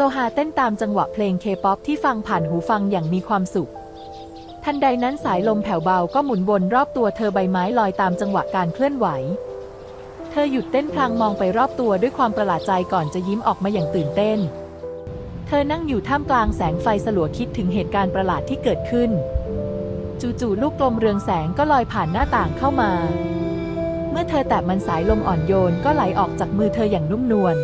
โซฮาเต้นตามจังหวะเพลงเคป๊อปที่ฟังผ่านหูฟังอย่างมีความสุข ทันใดนั้นสายลมแผ่วเบาก็หมุนวนรอบตัวเธอใบไม้ลอยตามจังหวะการเคลื่อนไหว เธอหยุดเต้นพลางมองไปรอบตัวด้วยความประหลาดใจก่อนจะยิ้มออกมาอย่างตื่นเต้น เธอนั่งอยู่ท่ามกลางแสงไฟสลัวคิดถึงเหตุการณ์ประหลาดที่เกิดขึ้น จู่ๆลูกกลมเรืองแสงก็ลอยผ่านหน้าต่างเข้ามา เมื่อเธอแตะมันสายลมอ่อนโยนก็ไหลออกจากมือเธออย่างนุ่มนวล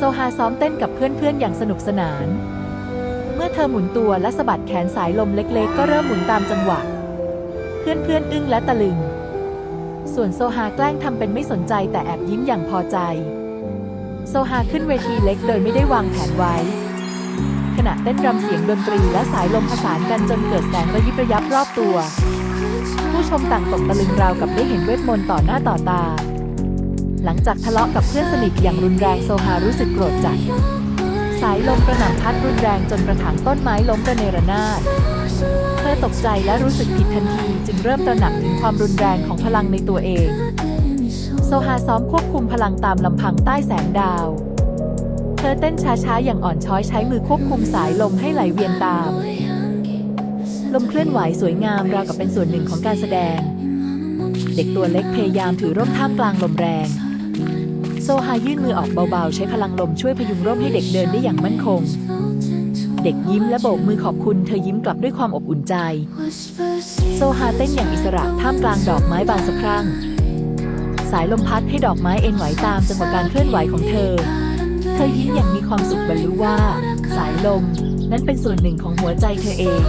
โซฮาซ้อมเต้นกับเพื่อนๆ อย่างสนุกสนาน เมื่อเธอหมุนตัวและสะบัดแขนสายลมเล็กๆ ก็เริ่มหมุนตามจังหวะ เพื่อนๆ อึ้งและตะลึง ส่วนโซฮาแกล้งทำเป็นไม่สนใจแต่แอบยิ้มอย่างพอใจ โซฮาขึ้นเวทีเล็กโดยไม่ได้วางแผนไว้ ขณะเต้นรำเสียงดนตรีและสายลมผสานกันจนเกิดแสงระยิบระยับรอบตัว ผู้ชมต่างตกตะลึงราวกับได้เห็นเวทมนต์ต่อหน้าต่อตา หลังจากทะเลาะกับเพื่อนสนิทอย่างรุนแรงโซฮารู้สึกโกรธจัด สายลมกระหน่ำพัดรุนแรงจนกระถางต้นไม้ล้มระเนระนาด เธอตกใจและรู้สึกผิดทันที จึงเริ่มตระหนักถึงความรุนแรงของพลังในตัวเอง โซฮาซ้อมควบคุมพลังตามลำพังใต้แสงดาว เธอเต้นช้าๆอย่างอ่อนช้อยใช้มือควบคุมสายลมให้ไหลเวียนตาม ลมเคลื่อนไหวสวยงามราวกับเป็นส่วนหนึ่งของการแสดงเด็กตัวเล็กพยายามถือร่มท่ามกลางลมแรง ซฮายื่นมือออกเบาๆ ใช้พลังลมช่วยพยุงร่มให้เด็กเดินได้อย่างมั่นคง เด็กยิ้มและโบกมือขอบคุณเธอยิ้มกลับด้วยความอบอุ่นใจ โซฮาเต้นอย่างอิสระท่ามกลางดอกไม้บานสะพรั่ง สายลมพัดให้ดอกไม้เอ็นไหวตามจังหวะการเคลื่อนไหวของเธอ เธอยิ้มอย่างมีความสุขบรรลุว่า สายลม นั้นเป็นส่วนหนึ่งของหัวใจเธอเอง